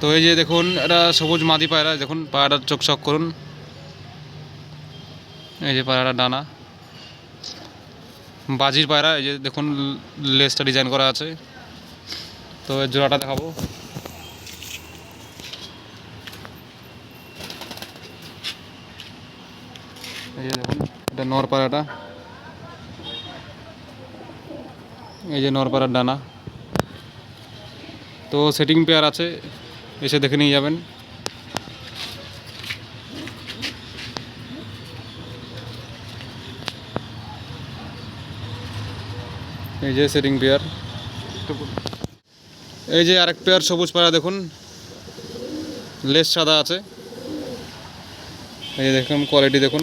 তো এই যে দেখুন, এটা সবুজ মাদি পায়রা, দেখুন পায়রাটার চোখ করুন। এই যে পায়রাটার ডানা। বাজির পায়রা, এই যে দেখুন, লেসটা ডিজাইন করা আছে। তো এর জোড়াটা দেখাবো। এই যে দেখুন, এটা নর পায়রাটা। এই যে নর পায়রার ডানা। তো সেটিং পেয়ার আছে। এসে দেখে নিয়ে যাবেন। এই যে সেটিং পেয়ার। এই যে আরেক পেয়ার সবুজ পায়রা দেখুন। লেস সাদা আছে। এই যে দেখুন, কোয়ালিটি দেখুন।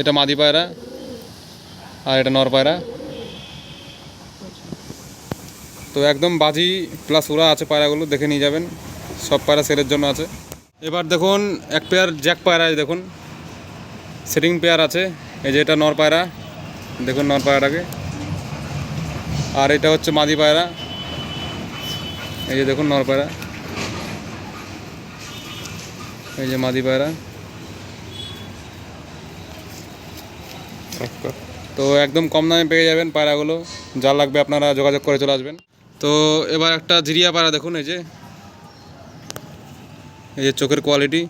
এটা মাদি পায়রা আর এটা নর পায়রা। তো একদম বাজি প্লাস ওরা আছে পায়রাগুলো, দেখে নিয়ে যাবেন। সব পায়রা সেলের জন্য আছে। এবার দেখুন, এক পেয়ার জ্যাক পায়রা দেখুন। সেটিং পেয়ার আছে। এই যে এটা নর পায়রা। দেখুন নর পায়রাটাকে। আর এটা হচ্ছে মাদি পায়রা। এই যে দেখুন নর পায়রা। এই যে মাদি পায়রা। তো একদম কম দামে পেয়ে যাবেন পায়রাগুলো। যা লাগবে আপনারা যোগাযোগ করে চলে আসবেন। তো এবার একটা জিরিয়া পায়রা দেখুন এই যে। এই যে চোখের কোয়ালিটি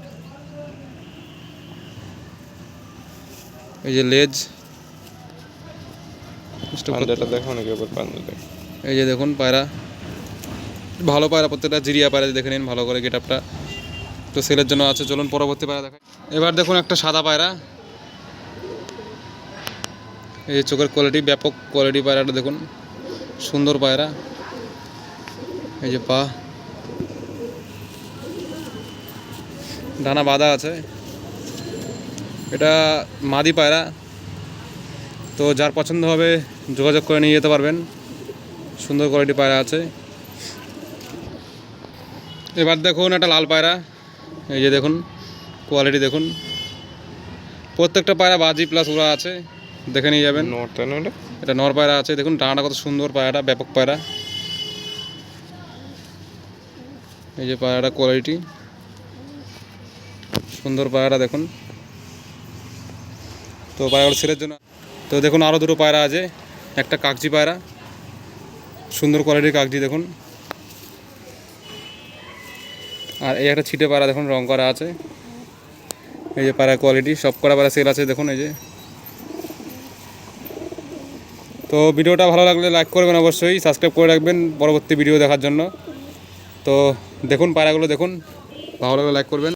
এই যে লেজ দেখো এই যে দেখুন পায়রা। ভালো পায়রা প্রত্যেকটা জিরিয়া পায়রা দেখে নিন ভালো করে গেট আপটা তো সেলের জন্য আছে চলুন পরবর্তী পায়রা দেখাই। এবার দেখুন একটা সাদা পায়রা। এই যে চোখের কোয়ালিটি ব্যাপক কোয়ালিটি পায়রাটা দেখুন। সুন্দর পায়রা। এই যে পা ডানা বাঁধা আছে। এটা মাদি পায়রা। তো যার পছন্দ হবে যোগাযোগ করে নিয়ে যেতে পারবেন। সুন্দর কোয়ালিটি পায়রা আছে। এবার দেখুন একটা লাল পায়রা। এই যে দেখুন কোয়ালিটি দেখুন। প্রত্যেকটা পায়রা বাজি প্লাস উড়া আছে। দেখে নিয়ে যাবেন। এটা নর পায়রা আছে। দেখুন ডানাটা কত সুন্দর পায়রাটা ব্যাপক পায়রা। এই যে পায়রাটা কোয়ালিটি সুন্দর পায়রা দেখুন। তো পায়রাগুলো সেলের জন্য। তো দেখুন আরও দুটো পায়রা আছে। একটা কাগজি পায়রা। সুন্দর কোয়ালিটির কাগজি দেখুন। আর এই একটা ছিটে পায়রা দেখুন, রং করা আছে। এই যে পায়রা কোয়ালিটি সব করা পায়রা সেল আছে দেখুন এই যে। তো ভিডিওটা ভালো লাগলে লাইক করবেন অবশ্যই সাবস্ক্রাইব করে রাখবেন পরবর্তী ভিডিও দেখার জন্য। তো দেখুন পায়রাগুলো দেখুন, ভালো লাগলে লাইক করবেন।